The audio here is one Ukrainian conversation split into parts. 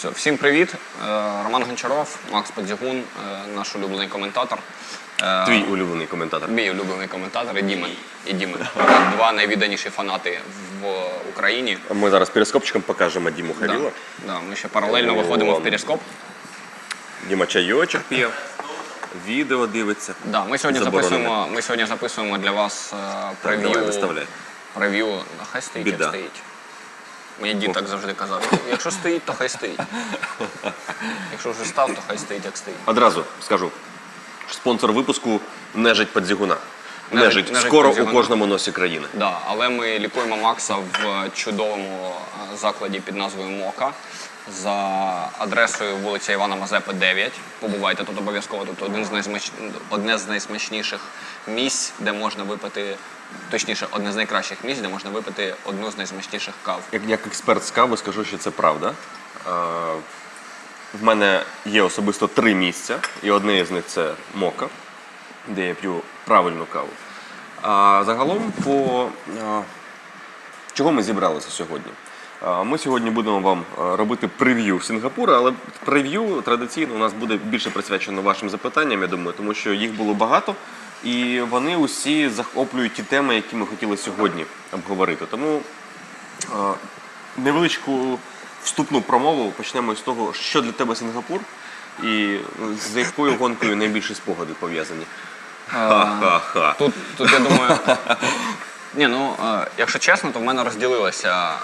Все, всім привіт. Е, Роман Гончаров, Макс Подзігун, е, наш улюблений коментатор. Е, Твій улюблений коментатор. Мій улюблений коментатор і Дімен. І Дімен. Два найвідданіші фанати в Україні. Ми зараз перископчиком покажемо Діму Да, да, ми ще паралельно виходимо в перископ. Діма чайочок п'є, відео дивиться. Да, ми сьогодні Заборонене. записуємо. Ми сьогодні записуємо для вас прев'ю. Прев'ю. Хай стоїть, як Біда. стоїть. Мені дід так завжди казав. Якщо стоїть, то хай стоїть. Якщо вже став, то хай стоїть, як стоїть. Одразу скажу. Спонсор випуску нежить Подзігуна. Нежить- Нежить. нежить Скоро Подзігуна. у кожному носі країни. Да, але ми лікуємо Макса в чудовому е, закладі під назвою Мока за адресою вулиця Івана Мазепи, 9. Побувайте тут обов'язково. Тут один з найсмач... одне з найсмачніших місць, де можна випити, точніше, одне з найкращих місць, де можна випити одну з найсмачніших кав. Як, як експерт з кави скажу, що це правда. Е, в мене є особисто три місця, і одне з них це Мока, де я п'ю правильну каву. А загалом, по е, чого ми зібралися сьогодні? Е, Ми сьогодні будемо вам е, робити прев'ю Сінгапура, але прев'ю традиційно у нас буде більше присвячено вашим запитанням, я думаю, тому що їх було багато, і вони усі захоплюють ті теми, які ми хотіли сьогодні обговорити. Тому е, невеличку вступну промову почнемо з того, що для тебе Сінгапур і з якою гонкою найбільші спогади пов'язані. Ха-ха-ха. Тут, тут я думаю. Ні, ну е, якщо чесно, то в мене розділилися е,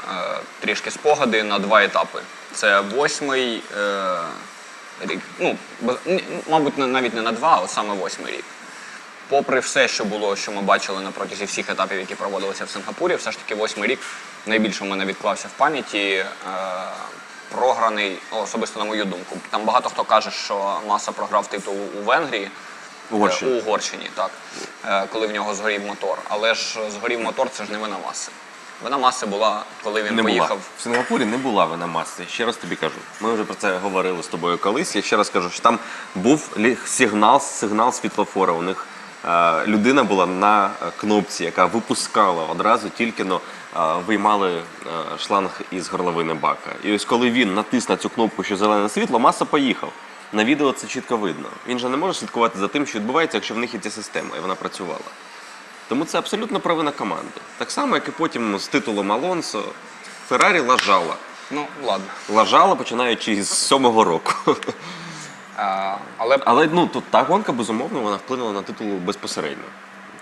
трішки спогади на два етапи. Це восьмий е, рік. Ну, ні, мабуть, навіть не на два, а саме восьмий рік. Попри все, що було, що ми бачили на протязі всіх етапів, які проводилися в Сингапурі, все ж таки восьмий рік найбільше в мене відклався в пам'яті. Програний, ну, особисто на мою думку. Там багато хто каже, що маса програв титул у Венгрії. Угорщині. Е, У Угорщині, так. Е, Коли в нього згорів мотор. Але ж згорів мотор, це ж не вина маси. Вина маси була, коли він Не поїхав. була. В Сингапурі не була вина маси. Ще раз тобі кажу. Ми вже про це говорили з тобою колись. Я ще раз кажу, що там був сигнал, сигнал світлофора. У них е, людина була на е, кнопці, яка випускала одразу тільки но е, виймали е, шланг із горловини бака. І ось коли він натис на цю кнопку, що зелене світло, маса поїхав. На відео це чітко видно. Він же не може слідкувати за тим, що відбувається, якщо в них є ця система, і вона працювала. Тому це абсолютно провина команди. Так само, як і потім з титулом Алонсо, Феррарі лажала. Ну, ладно. Лажала починаючи з сьомого року. Е, але Але ну тут та гонка, безумовно, вона вплинула на титул безпосередньо.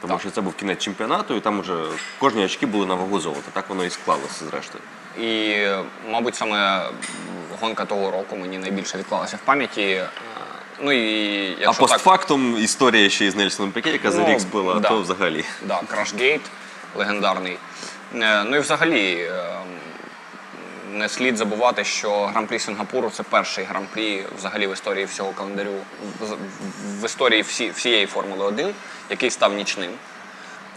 Тому що це був кінець чемпіонату, і там уже кожні очки були на вагу золота. Так воно і склалося зрештою. І, мабуть, саме гонка того року мені найбільше відклалася в пам'яті. Е, Ну і А якщо так, постфактум історія ще із Нельсоном Піке, яка за Ну, рік збила, да. то взагалі. да, Крашгейт легендарний. Е, Ну і взагалі е, не слід забувати, що гран-прі Сингапуру це перший гран-прі взагалі в історії всього календарю, в, історії всі, всієї Формули 1, який став нічним.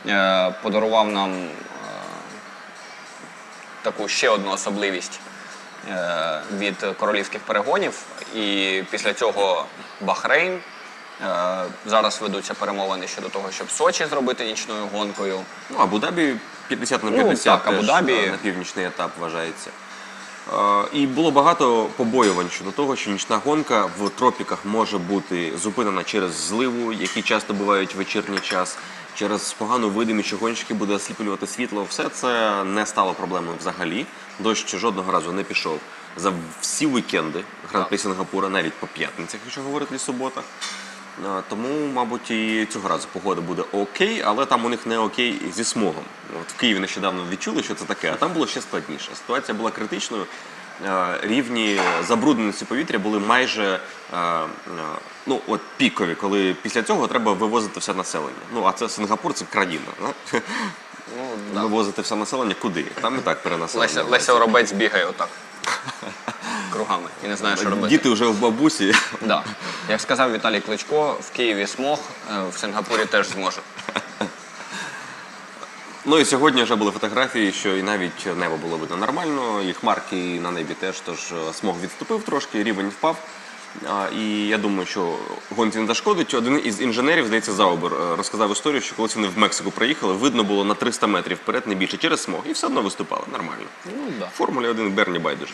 Е, Подарував нам таку ще одну особливість від королівських перегонів. І після цього Бахрейн. Е, Зараз ведуться перемовини щодо того, щоб Сочі зробити нічною гонкою. Ну, Абу-Дабі 50 на Ну, так, теж, е, на північний етап вважається. Е, І було багато побоювань щодо того, що нічна гонка в тропіках може бути зупинена через зливу, які часто бувають в вечірній час, через погану видимість, що гонщики буде осліплювати світло. Все це не стало проблемою взагалі. Дощ жодного разу не пішов за всі вікенди Гран-прі Сингапура, навіть по п'ятницях, якщо говорити і суботах. Тому, мабуть, і цього разу погода буде окей, але там у них не окей зі смогом. От в Києві нещодавно відчули, що це таке, а там було ще складніше. Ситуація була критичною. Е, Рівні забрудненості повітря були майже е, ну, от пікові, коли після цього треба вивозити все населення. Ну, а це Сингапур, це країна. да? Ну, да. Вивозити все населення куди? Там і так перенаселення. Леся, Леся Воробець бігає отак. Кругами і не знає, що робити. Діти вже в бабусі. Да. Як сказав Віталій Кличко, в Києві смог, е, в Сингапурі теж зможе. Ну і сьогодні вже були фотографії, що і навіть небо було видно нормально, і хмарки і на небі теж, тож е, смог відступив трошки, рівень впав. А, І я думаю, що гонці не зашкодить. Один із інженерів, здається, Заубер, е, розказав історію, що колись вони в Мексику приїхали, видно було на 300 метрів вперед, не більше, через смог, і все одно виступали нормально. Ну, да. В Формулі 1 Берні байдуже.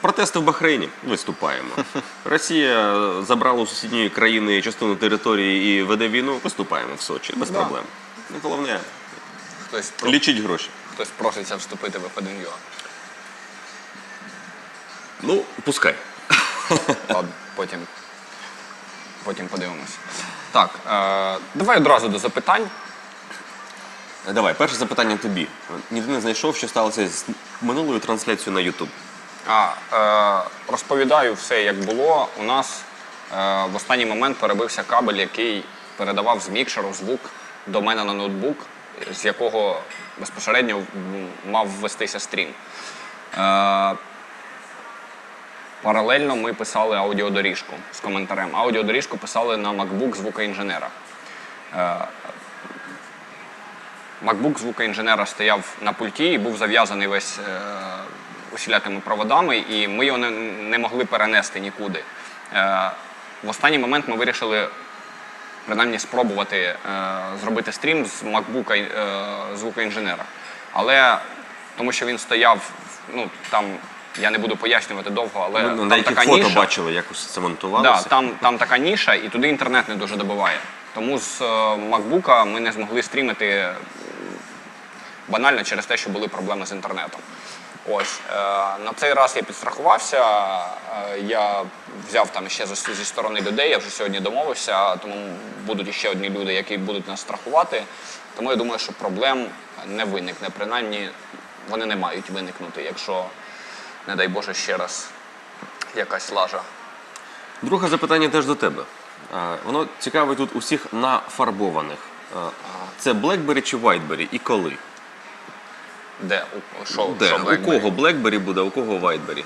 Протести в Бахрейні виступаємо. Росія забрала у сусідньої країни частину території і веде війну. Виступаємо в Сочі без Да. проблем. Головне Хтось, про- лічить гроші. хтось проситься вступити в F1 Ну, пускай. Ладно, потім, потім подивимось. Так, е, давай одразу до запитань. Давай, перше запитання тобі. Ніде не знайшов, що сталося з минулою трансляцією на YouTube. А, е, розповідаю все, як було. У нас е, в останній момент перебився кабель, який передавав з мікшеру звук до мене на ноутбук, з якого безпосередньо мав ввестися стрім. Е, паралельно ми писали аудіодоріжку з коментарем. Аудіодоріжку писали на MacBook звукоінженера. Е, MacBook звукоінженера стояв на пульті і був зав'язаний весь е, усілякими проводами, і ми його не, не могли перенести нікуди. Е, в останній момент ми вирішили принаймні спробувати е, зробити стрім з MacBook е, звукоінженера. Але тому що він стояв, ну там я не буду пояснювати довго, але Ми на там деяких така фото ніша. бачили, як усе це Да, там, там така ніша, і туди інтернет не дуже добиває. Тому з е, ми не змогли стрімити банально через те, що були проблеми з інтернетом. Ось е, на цей раз я підстрахувався. е, я взяв там ще зі, зі сторони людей. Я вже сьогодні домовився, тому будуть ще одні люди, які будуть нас страхувати. Тому я думаю, що проблем не виникне. Принаймні вони не мають виникнути, якщо, не дай Боже, ще раз якась лажа. Друге запитання теж до тебе. А, Воно цікавить тут усіх нафарбованих. Це BlackBerry чи Whiteberry і коли? Де? У, що, Де? що у BlackBerry? кого BlackBerry буде, у кого Whiteberry?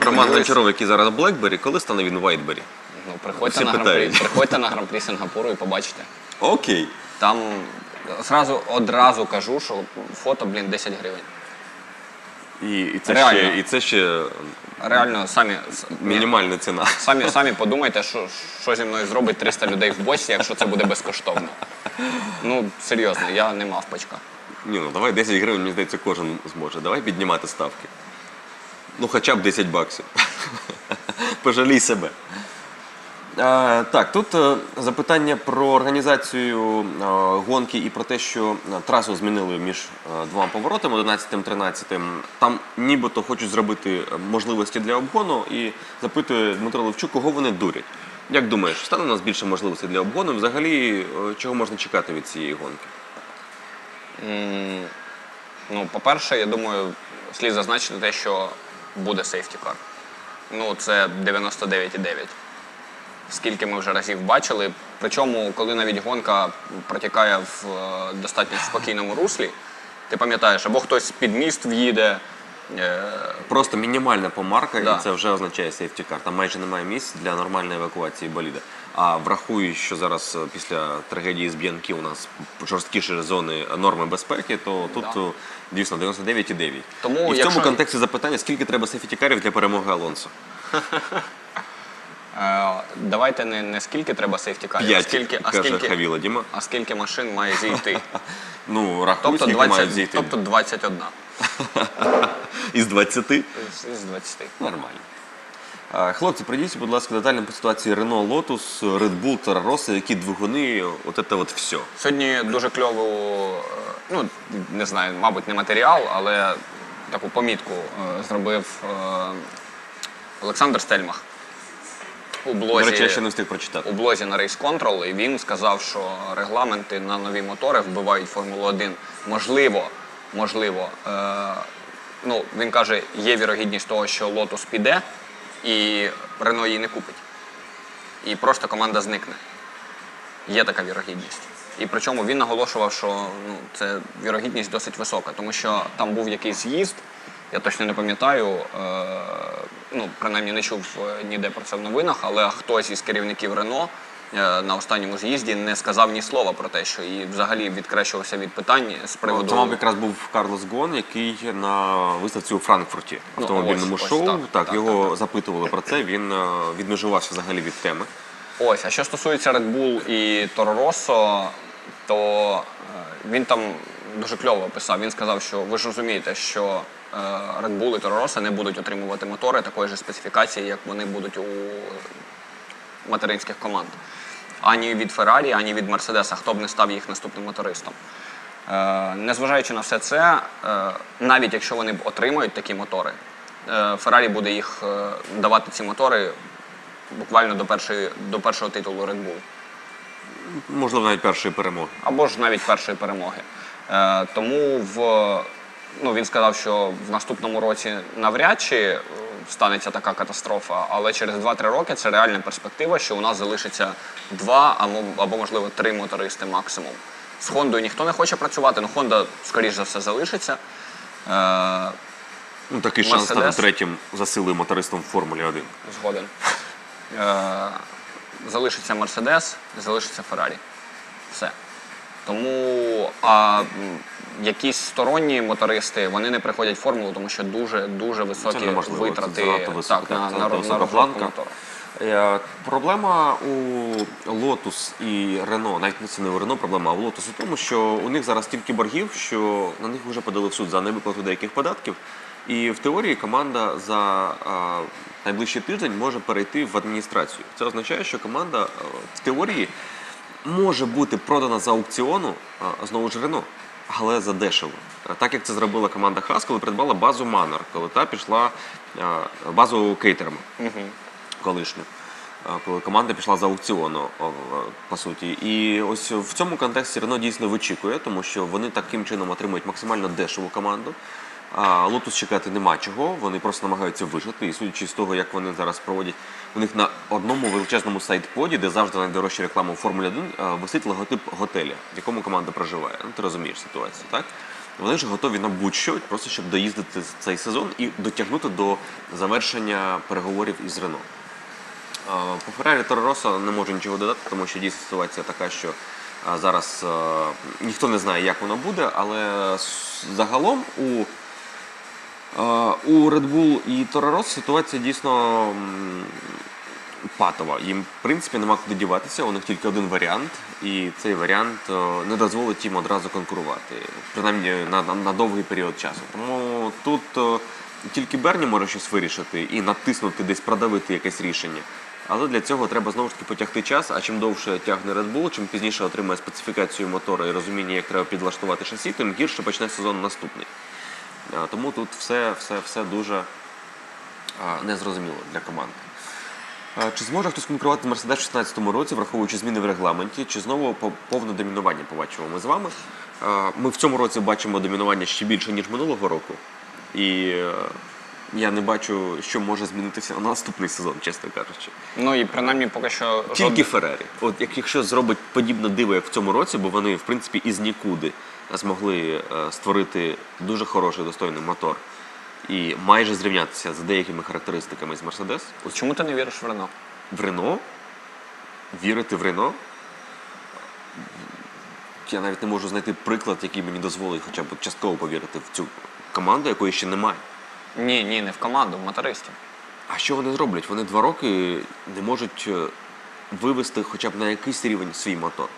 Роман. Гончаров, який зараз BlackBerry, коли стане він Whiteberry? Ну, приходьте Всі на, гран-прі, питають. приходьте на гран-прі Сингапуру і побачите. Окей. Там зразу, одразу кажу, що фото, блін, 10 гривень. І, і, це, Реально. ще, і це ще Реально, самі, с- мінімальна ціна. самі, самі подумайте, що, що зі мною зробить 300 людей в босі, якщо це буде безкоштовно. Ну, серйозно, я не мавпочка. Ні, ну давай 10 гривень, мені здається, кожен зможе. Давай піднімати ставки. Ну, хоча б 10 баксів. Пожалій себе. А, так, тут е, запитання про організацію е, гонки і про те, що е, трасу змінили між е, двома поворотами 11-13. Там нібито хочуть зробити е, можливості для обгону і запитує Дмитро Левчук, кого вони дурять. Як думаєш, стане у нас більше можливостей для обгону? Взагалі, е, чого можна чекати від цієї гонки? Ну, по-перше, я думаю, слід зазначити те, що буде сейфті-кар. Ну, це 99,9. Скільки ми вже разів бачили. Причому, коли навіть гонка протікає в е, достатньо спокійному руслі, ти пам'ятаєш, або хтось під міст в'їде. е, Просто мінімальна помарка, Да. і це вже означає сейфті кар. Там майже немає місць для нормальної евакуації боліда. А врахую, що зараз е, після трагедії з Б'янки у нас жорсткіші зони норми безпеки, то тут Да. е, дійсно 99,9. Тому, і в якщо- цьому контексті запитання, скільки треба сейфті карів для перемоги Алонсо? Е, Давайте не, не скільки треба сейфті-карів, а скільки, а, скільки, Діма. а скільки машин має зійти. Ну, рахуй, Тобто, 20, мають зійти. тобто 21 Із 20? з, з 20. Нормально. Хлопці, прийдіть, будь ласка, детально по ситуації Renault Lotus, Red Bull, Toro які двигуни, от це от все. Сьогодні дуже кльову, е, ну не знаю, мабуть, не матеріал, але таку помітку е, зробив е, Олександр Стельмах у До блозі, речі, я ще не встиг прочитати. у блозі на Race Control, і він сказав, що регламенти на нові мотори вбивають Формулу 1. Можливо, можливо. Е, ну, він каже, є вірогідність того, що Lotus піде, і Рено її не купить. І просто команда зникне. Є така вірогідність. І причому він наголошував, що ну, це вірогідність досить висока, тому що там був якийсь з'їзд, я точно не пам'ятаю, е, ну, принаймні не чув е, ніде про це в новинах, але хтось із керівників Рено на останньому з'їзді не сказав ні слова про те, що і взагалі відкрещувався від питань з приводу. Це, якраз був Карлос Гон, який на виставці у Франкфурті Ну, автомобільному ось, ось шоу. так, так, так, його так, запитували про це. Він е, відмежувався взагалі від теми. Ось, а що стосується Red Bull і Toro Rosso, то е, він там дуже кльово описав. Він сказав, що ви ж розумієте, що е, Red Bull і Toro Rosso не будуть отримувати мотори такої ж специфікації, як вони будуть у материнських команд. Ані від Феррарі, ані від Мерседеса, хто б не став їх наступним мотористом. Е, незважаючи на все це, е, навіть якщо вони б отримають такі мотори, е, Феррарі буде їх е, давати ці мотори буквально до, першої, до першого титулу Red Bull Можливо, навіть першої перемоги. або ж навіть першої перемоги. Е, тому в, ну, він сказав, що в наступному році навряд чи станеться така катастрофа, але через 2-3 роки це реальна перспектива, що у нас залишиться два або, або можливо три мотористи максимум. З Хондою ніхто не хоче працювати, ну Honda, скоріш за все, залишиться. Е, Ну, такий шанс стати третім за силою мотористом в Формулі 1. згоден. Е, залишиться Мерседес, залишиться Феррарі. Все. Тому а, якісь сторонні мотористи вони не приходять в формулу, тому що дуже дуже високі неможливо, це витрати занадто високо, так, на, на, на, висока розробку планка. мотора. Е, Проблема у Lotus і Renault, навіть не це не у Renault проблема, а у Lotus у тому, що у них зараз стільки боргів, що на них вже подали в суд за невиплату деяких податків. І в теорії команда за а, найближчий тиждень може перейти в адміністрацію. Це означає, що команда а, в теорії може бути продана за аукціону а, знову ж Renault, але за дешево. Так як це зробила команда Хас, коли придбала базу Маннер, коли та пішла а, базу Кейтерма колишню. е, Коли команда пішла за аукціону, е, по суті. І ось в цьому контексті Рено дійсно вичікує, тому що вони таким чином отримують максимально дешеву команду. Лотус чекати нема чого, вони просто намагаються вижити. І судячи з того, як вони зараз проводять, у них на одному величезному сайт-поді, де завжди найдорожча реклама у Формулі 1, е, висить логотип готеля, в якому команда проживає. Ну, ти розумієш ситуацію, так? Вони ж готові на будь-що, просто щоб доїздити цей сезон і дотягнути до завершення переговорів із Рено. Е, По Феррарі Торороса не можу нічого додати, тому що дійсно ситуація така, що е, зараз ніхто не знає, як воно буде, але загалом у, у Red Bull і Торорос ситуація дійсно патова. Їм, в принципі, нема куди діватися, у них тільки один варіант, і цей варіант е, не дозволить їм одразу конкурувати, принаймні на, на, на довгий період часу. Тому тут е, тільки Берні може щось вирішити і натиснути десь продавити якесь рішення. Але для цього треба знову ж таки потягти час. А чим довше тягне Red Bull, чим пізніше отримає специфікацію мотора і розуміння, як треба підлаштувати шасі, тим гірше почне сезон наступний. Тому тут все, все, все дуже незрозуміло для команди. Чи зможе хтось конкурувати Мерседес в 2016 році, враховуючи зміни в регламенті, чи знову повне домінування побачимо ми з вами? Ми в цьому році бачимо домінування ще більше, ніж минулого року. І е, я не бачу, що може змінитися на наступний сезон, чесно кажучи. Ну і принаймні поки що Тільки Феррарі. От якщо зробить подібне диво, як в цьому році, бо вони, в принципі, із нікуди змогли е, створити дуже хороший достойний мотор і майже зрівнятися з деякими характеристиками з Мерседес. От чому ти не віриш в Рено? В Рено вірити в Рено. Я навіть не можу знайти приклад, який мені дозволить хоча б частково повірити в цю команду, якої ще немає. Ні, ні, не в команду, в мотористів. А що вони зроблять? Вони два роки не можуть е, вивести хоча б на якийсь рівень свій мотор.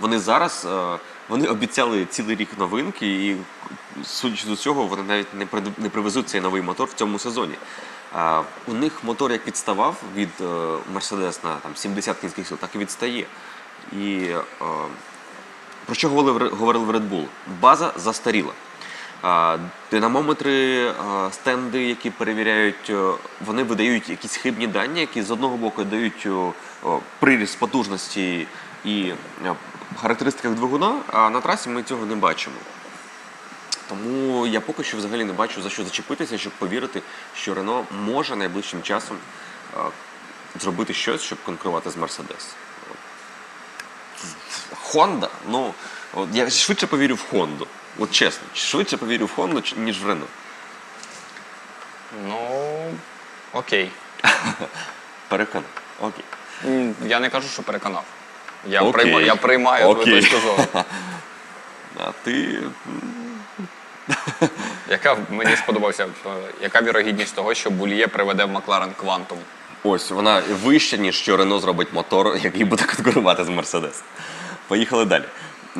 Вони зараз е, вони обіцяли цілий рік новинки, і судячи з усього, вони навіть не не привезуть цей новий мотор в цьому сезоні. А, у них мотор як відставав від е, Mercedes на там, 70 кінських сил, так і відстає. І е, про що говорили, говорили в Red Bull? База застаріла. А, Динамометри, а, стенди, які перевіряють, вони видають якісь хибні дані, які з одного боку дають приріст потужності і о, характеристиках двигуна, а на трасі ми цього не бачимо. Тому я поки що взагалі не бачу за що зачепитися, щоб повірити, що Рено може найближчим часом зробити щось, щоб конкурувати з Мерседес. Honda, ну я швидше повірю в Хонду. От чесно, швидше повірю в Хонду, ніж в Рено. Ну окей. Переконав. Окей. Я не кажу, що переконав. Я, Окей. приймаю, я приймаю твою Окей. точку зору. А ти Яка мені сподобався, е, яка вірогідність того, що Бульє приведе в Макларен Квантум? ось вона вища, ніж що Рено зробить мотор, який буде конкурувати з Мерседес. Поїхали далі.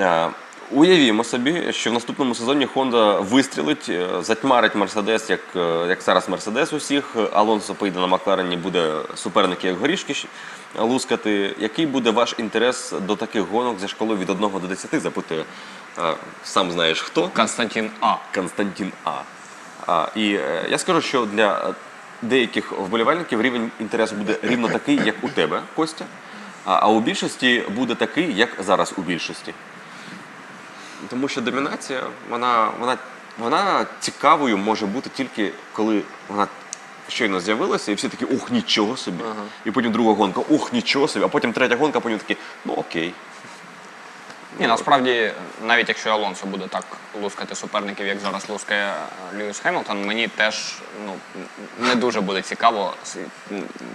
А, Уявімо собі, що в наступному сезоні Honda вистрілить, е, затьмарить Мерседес, як, е, як зараз Мерседес усіх. Алонсо поїде на Макларені, буде суперник як горішки лускати. Який буде ваш інтерес до таких гонок за шкалою від 1 до 10? Запитує е, сам знаєш хто. Константин А. Константин А. а і я скажу, що для деяких вболівальників рівень інтересу буде рівно такий, як у тебе, Костя. А, а у більшості буде такий, як зараз у більшості. Тому що домінація, вона, вона, вона цікавою може бути тільки коли вона щойно з'явилася, і всі такі, ох, нічого собі. І потім друга гонка, ох, нічого собі, а потім третя гонка, а потім такі, ну окей. Ні, насправді, навіть якщо Алонсо буде так лускати суперників, як зараз лускає е, Льюіс Хемілтон, мені теж ну, не дуже буде цікаво,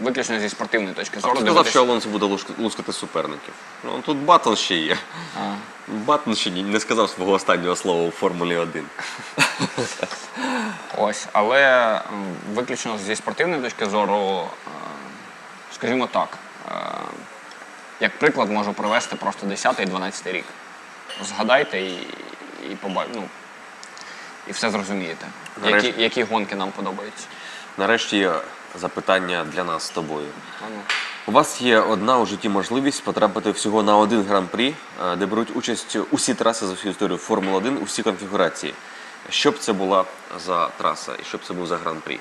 виключно зі спортивної точки А зору. хто сказав, що Алонсо буде лускати суперників? Ну тут Баттон ще є. А. Баттон ще не сказав свого останнього слова у Формулі 1. Ось, але виключно зі спортивної точки зору, е, скажімо так, е, як приклад можу привести просто 10 і 12 рік. Згадайте і, і, поба... ну, і все зрозумієте. Які, Нарешті. які гонки нам подобаються. Нарешті є запитання для нас з тобою. А ну. У вас є одна у житті можливість потрапити всього на один гран-прі, е, де беруть участь усі траси за всю історію Формули 1, усі конфігурації. Що б це була за траса і що б це був за гран-прі?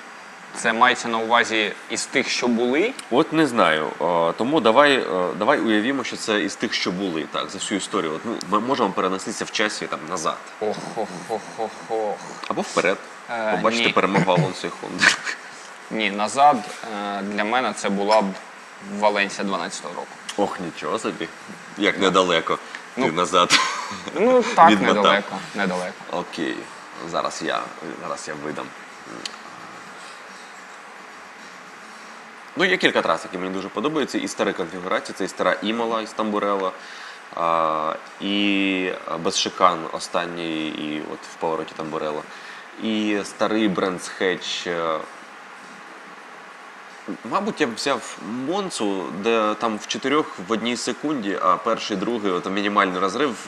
Це мається на увазі із тих, що були. От не знаю. Е, Тому давай, е, давай уявімо, що це із тих, що були так, за всю історію. От, ну, ми можемо перенестися в часі там назад. Ох-ох-ох-ох. Або вперед. Е, Побачите ні. перемогу Алонсо і Хонди. Ні, назад е, для мене це була б Валенсія 12-го року. Ох, нічого собі. Як недалеко. Ти Ну, назад. Ну так, Відмотав. недалеко, недалеко. Окей. Зараз я, зараз я видам. Ну, є кілька трас, які мені дуже подобаються. І стара конфігурація, це і стара Імола із Тамбурелла, а, і без шикан останній, і от в повороті Тамбурелла. І старий Брендс Хетч. е, Мабуть, я б взяв Монцу, де там в чотирьох в одній секунді, а перший, другий, от мінімальний розрив.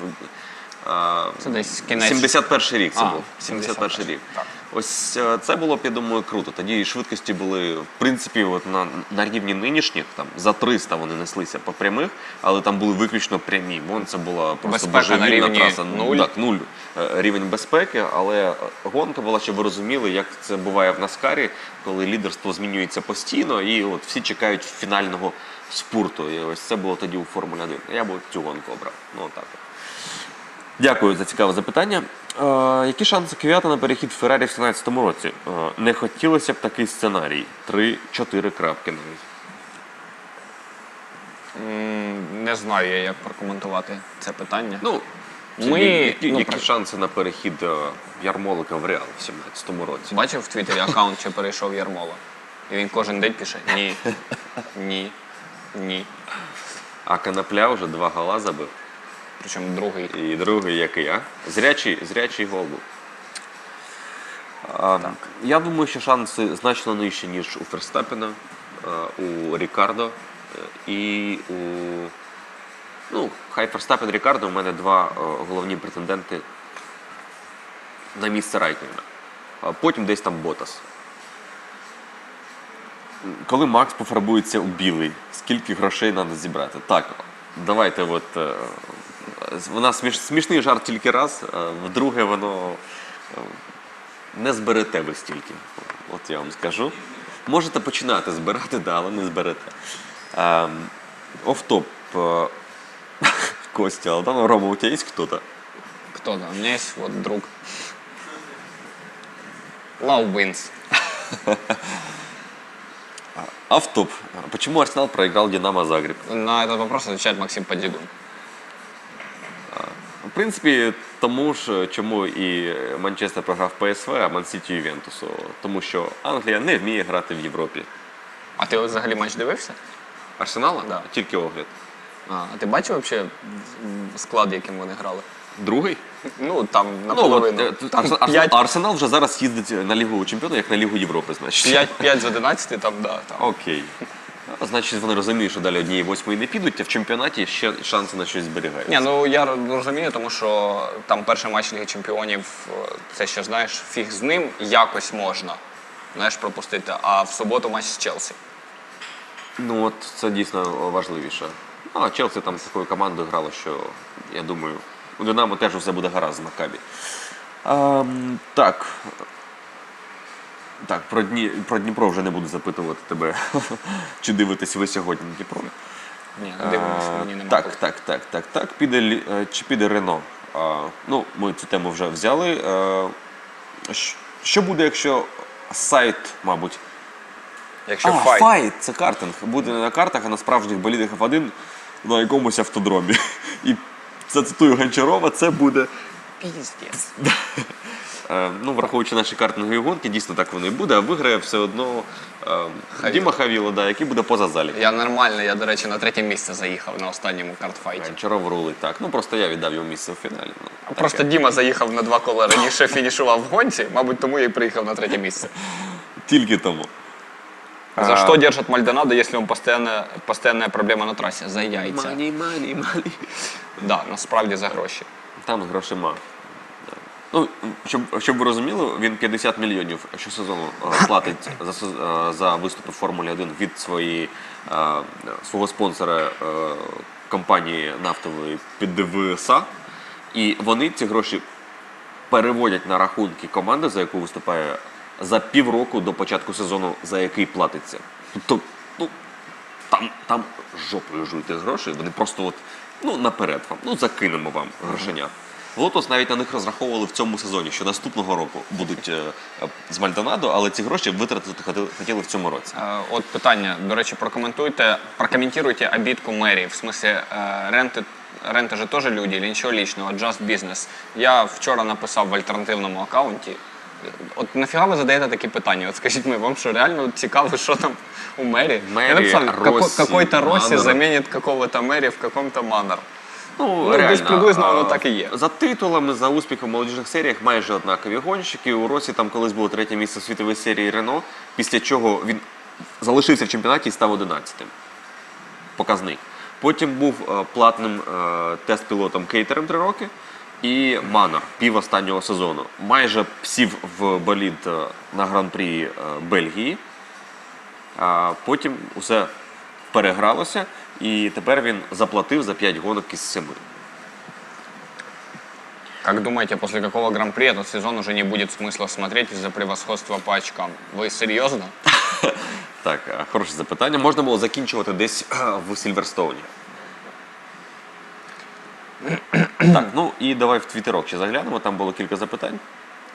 а, Це десь кінець. 71 рік це А, був. 71 71-й, рік. так. Ось е, це було б, я думаю, круто. Тоді і швидкості були, в принципі, от на, на рівні нинішніх, там за 300 вони неслися по прямих, але там були виключно прямі. Вон це була просто божевільна траса. Ну, нуль. Так, нуль е, рівень безпеки, але е, гонка була, щоб ви розуміли, як це буває в Наскарі, коли лідерство змінюється постійно, і от всі чекають фінального спурту. І ось це було тоді у Формулі 1. Я б цю гонку обрав. Ну, отак. Дякую за цікаве запитання. Е, які шанси Квіата на перехід Феррарі в 2017 році? Е, не хотілося б такий сценарій. 3-4 крапки навіть. М, Не знаю я, як прокоментувати це питання. Ну, Ми- які, ну, які при- шанси на перехід е, Ярмолика в Реал в 2017 році? Бачив в Твіттері аккаунт, що перейшов Ярмола. І він кожен день пише ні, ні, ні. А Канапля вже два гола забив. Причому другий. І другий який, а? Зрячий, зрячий гол був. А, Я думаю, що шанси значно нижчі, ніж у Ферстапена, е, у Рікардо е, і у. Ну, хай Ферстапен Рікардо, у мене два е, головні претенденти на місце Райкнена. А потім десь там Ботас. Коли Макс пофарбується у білий, скільки грошей треба зібрати? Так, давайте от. Вона сміш, смішний жарт тільки раз, а вдруге воно е, не зберете ви стільки. От я вам скажу. Можете починати збирати, да, але не зберете. Офтоп. е, Костя, а там Рома, у тебе є хто-то? Кто там? У меня есть вот друг. Love wins. Автоп. Почему Арсенал проиграл Динамо Загреб? На этот вопрос отвечает Максим Подигун. В принципі, тому ж, чому і Манчестер програв ПСВ, а Мансіті Ювентусу. Тому що Англія не вміє грати в Європі. А ти взагалі матч дивився? Арсенала? Да. Тільки огляд. А, а ти бачив вообще склад, яким вони грали? Другий? Ну, там Ну, от, наполовину. е, тут Арсен- Арсен- Арсенал вже зараз їздить на Лігу чемпіонів, як на Лігу Європи, значить. 5, 5 з 11 там, да. Там. Окей. А значить, вони розуміють, що далі однієї восьмої не підуть, а в чемпіонаті ще шанси на щось зберігаються. Ні, ну я розумію, тому що там перший матч Ліги Чемпіонів, е, це ще знаєш, фіг з ним якось можна. Знаєш, пропустити. А в суботу матч з Челсі. Ну от це дійсно важливіше. Ну, а Челсі там з такою командою грало, що я думаю, у Динамо теж все буде гаразд на кабі. А, так. Так, про, Дні, про Дніпро вже не буду запитувати тебе, чи дивитесь ви сьогодні Дніпро. Ні, дивимося, А, мені нема. так, так, так, так, так. Піде, е, чи піде Рено? А, ну, ми цю тему вже взяли. Е, щ- Що буде, якщо сайт, мабуть, Якщо а, файт. файт, це картинг. Буде не на картах, а на справжніх болідах F1 на якомусь автодромі. І це цитую Гончарова, це буде. Піздець. Е, ну, враховуючи наші картингові гонки, дійсно так воно і буде, а виграє все одно е, Хавіло. Діма Хавіло, да, який буде поза залі. Я нормально, я, до речі, на третє місце заїхав на останньому картфайті. Гончаров рулить так. Ну просто я віддав йому місце в фіналі. Ну, таке. Просто Діма заїхав на два кола раніше фінішував в гонці, мабуть, тому я і приїхав на третє місце. Тільки тому. За А. что держат Мальдонадо, если он постоянно, постоянная проблема на трасі? За яйця. Мані, мані, мані. Да, насправді за гроші. Там грошима. Ну, щоб, щоб ви розуміли, він 50 мільйонів щосезону е, платить за, е, за виступи в Формулі 1 від своєї, е, свого спонсора е, компанії нафтової ПДВСА. І вони ці гроші переводять на рахунки команди, за яку виступає за півроку до початку сезону, за який платиться. Тобто, ну, там, там жопою жуйте гроші, вони просто от, ну, наперед вам, ну, закинемо вам грошенят. Лотос навіть на них розраховували в цьому сезоні, що наступного року будуть е, з Мальдонадо, але ці гроші витратити хотіли, в цьому році. Е, От питання, до речі, прокоментуйте, прокомментируйте обидку мэрии. В смысле, е, ренти, ренти же теж люди, или нічого лічного, just business. Я вчора написав в альтернативному аккаунті. От нафіга ви задаєте такі питання? От скажіть мені, вам що реально цікаво, що там у мері? Мері, Я написав, какой-то Росі замінить какого-то мері в каком-то Маннер. Ну, десь приблизно а, воно так і є. За титулами, за успіхом в молодіжних серіях майже однакові гонщики. У Росі там колись було третє місце в світовій серії Рено, після чого він залишився в чемпіонаті і став 11-тим. Показник. Потім був е, платним е, тест-пілотом кейтером три роки. І Манор пів останнього сезону. Майже сів в болід е, на гран-прі е, Бельгії. А потім усе перегралося, і тепер він заплатив за 5 гонок із 7. Как думаете, после какого гран-при этот сезон уже не будет смысла смотреть из-за превосходства по очкам? Вы серьезно? Так, а, хороше запитання. Можна було закінчувати десь а, в Сільверстоуні. так, ну і давай в твіттерок ще заглянемо, там було кілька запитань.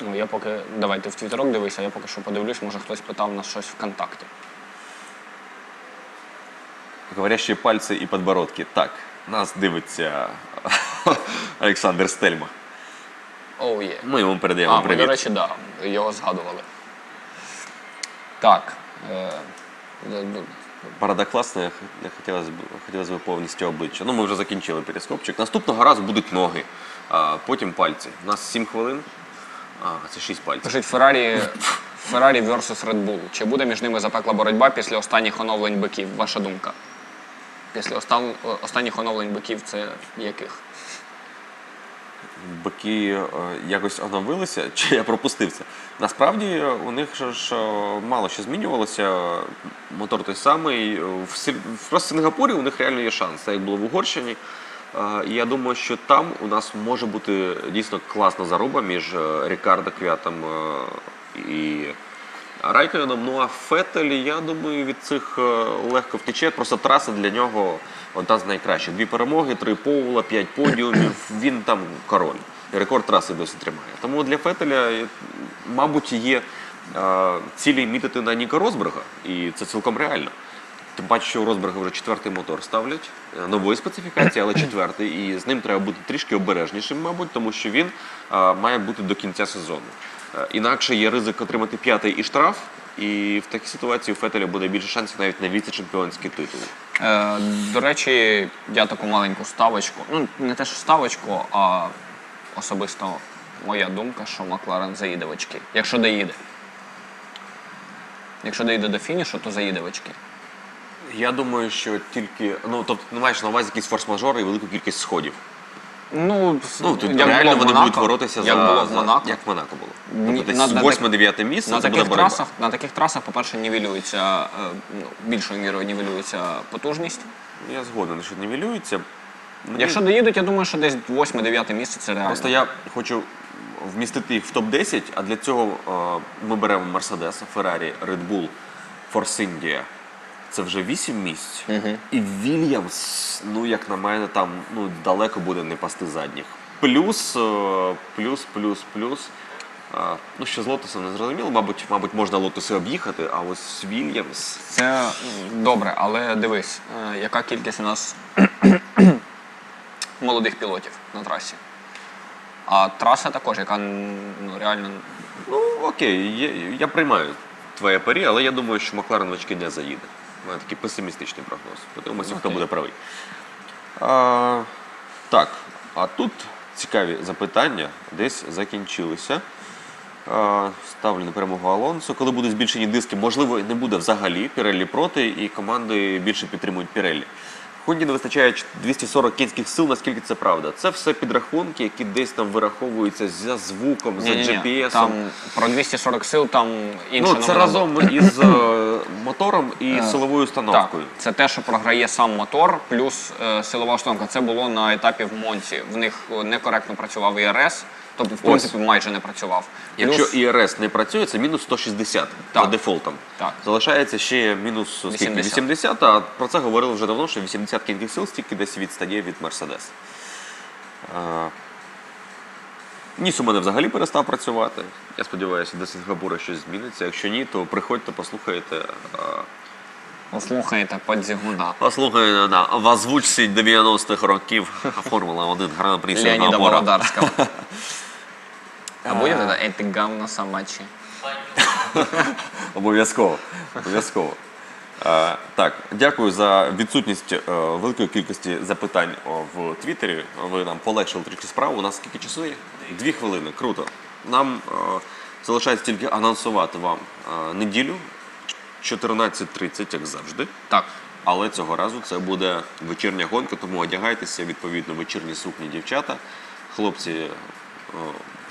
Ну, я поки давай ти в твіттерок дивись, а я поки що подивлюсь, може хтось питав нас щось ВКонтакті. Говорящі пальці і подбородки. Так, нас дивиться Олександр Стельма. Оу є. Ми йому передаємо А, ми, привіт. до речі, да, його згадували. Так. Е, д- д- Парада класна, хотілося б, хотілося б повністю обличчя. Ну, ми вже закінчили перископчик. Наступного разу будуть ноги, а потім пальці. У нас 7 хвилин. А, це 6 пальців. Пишіть Феррарі, Феррарі versus Red Bull. Чи буде між ними запекла боротьба після останніх оновлень биків? Ваша думка? Після остан... останніх оновлень биків це яких? Бики е, якось оновилися, чи я пропустив це? Насправді е, у них ж е, мало що змінювалося. Мотор той самий. В, Сі- в Сингапурі у них реально є шанс, так як було в Угорщині. Я думаю, що там у нас може бути дійсно класна заруба між Рікардо Квятом і Райконом. Ну а Фетель, я думаю, від цих е, легко втече. Просто траса для нього одна з найкращих. Дві перемоги, три поула, п'ять подіумів. Він там король. Рекорд траси досі тримає. Тому для Фетеля, е, мабуть, є е, цілі мітити на Ніка Розберга, і це цілком реально. Тим паче, що у Розберга вже четвертий мотор ставлять нової специфікації, але четвертий. І з ним треба бути трішки обережнішим, мабуть, тому що він е, має бути до кінця сезону. Е, Інакше є ризик отримати п'ятий і штраф, і в такій ситуації у Фетеля буде більше шансів навіть на віце-чемпіонський титул. Е, до речі, я таку маленьку ставочку. Ну, не те, що ставочку, а особисто моя думка, що Макларен заїде в очки. Якщо доїде. Якщо доїде до фінішу, то заїде в очки. Я думаю, що тільки. Ну, тобто, ти маєш на увазі якісь форс-мажори і велику кількість сходів. Ну, Ну, тут як реально було в вони Монако, будуть боротися як за, було в за- Монако. як в Монако було. Ні, Тобто на- десь на 8-9 місце На це буде таких, боротьба. трасах, на таких трасах, по-перше, нівелюється, е, ну, більшою мірою нівелюється потужність. Я згоден, що нівелюється. Мені- Якщо доїдуть, я думаю, що десь 8-9 місце це реально. Просто я хочу вмістити їх в топ-10, а для цього е, ми беремо Mercedes, Ferrari, Red Bull, Force India. Це вже 8 місць. І Williams, ну як на мене, там ну, далеко буде не пасти задніх. Плюс, е, плюс, плюс, плюс. е, ну, ще з Лотосом не зрозуміло, мабуть, мабуть, можна Лотоси об'їхати, а ось Williams. Це добре, але дивись, е, яка кількість у нас молодих пілотів на трасі. А траса також, яка ну, реально. Ну, окей, я, я приймаю твоє парі, але я думаю, що Макларен в очки не заїде. У мене такий песимістичний прогноз. Подивимося, хто буде правий. А, так, а тут цікаві запитання десь закінчилися. А, ставлю на перемогу Алонсо. Коли будуть збільшені диски, можливо, не буде взагалі Піреллі проти, і команди більше підтримують Піреллі. Хонді не вистачає 240 кінських сил, наскільки це правда. Це все підрахунки, які десь там вираховуються за звуком, за Ні-ні-ні, GPS. Там про 240 сил, там інша Ну, це разом із е, мотором і Е, силовою Так, установкою. це те, що програє сам мотор, плюс е, силова установка. Це було на етапі в Монці. В них е, некоректно працював ІРС, тобто, в принципі, майже не працював. Якщо Плюс, ІРС не працює, це мінус 160 за Так. дефолтом. Так. Залишається ще мінус скільки? 80. 80, а про це говорили вже давно, що 80 кінських сил стільки десь відстає від Мерседес. Е, Ніс у мене взагалі перестав працювати. Я сподіваюся, до Сінгапура щось зміниться. Якщо ні, то приходьте, послухайте. е, послухайте подзігуна. Послухайте да, в озвучці 90-х років Формула 1 Гран-прі Леоніда Сінгапура. Володарського. А буде тоді «Ети гавно собачі»? Обов'язково. Обов'язково. Е, так, дякую за відсутність е, великої кількості запитань о, в Твіттері. Ви нам полегшили трішки справу. У нас скільки часу є? Дві хвилини. Круто. Нам е, залишається тільки анонсувати вам е, неділю 14.30, як завжди. Так. Але цього разу це буде вечірня гонка, тому одягайтеся відповідно вечірні сукні дівчата. Хлопці, е,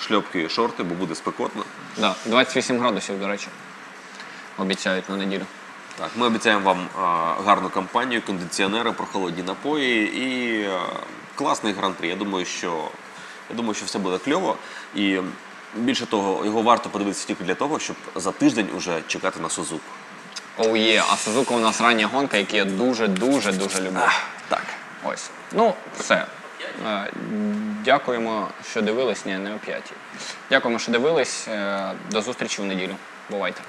шльопки, шорти, бо буде спекотно. Да, 28 градусів, до речі. Обіцяють на неділю. Так, ми обіцяємо вам а, гарну кампанію, кондиціонери, прохолодні напої і а, класний гран-прі. Я думаю, що я думаю, що все буде кльово. І більше того, його варто подивитися тільки для того, щоб за тиждень уже чекати на Сузуку. Оу є, а Сузука у нас рання гонка, яку я дуже-дуже дуже люблю. Так. Ось. Ну, все. Е, Дякуємо, що дивились. Ні, не о п'ятій. Дякуємо, що дивились. Е, До зустрічі в неділю. Бувайте.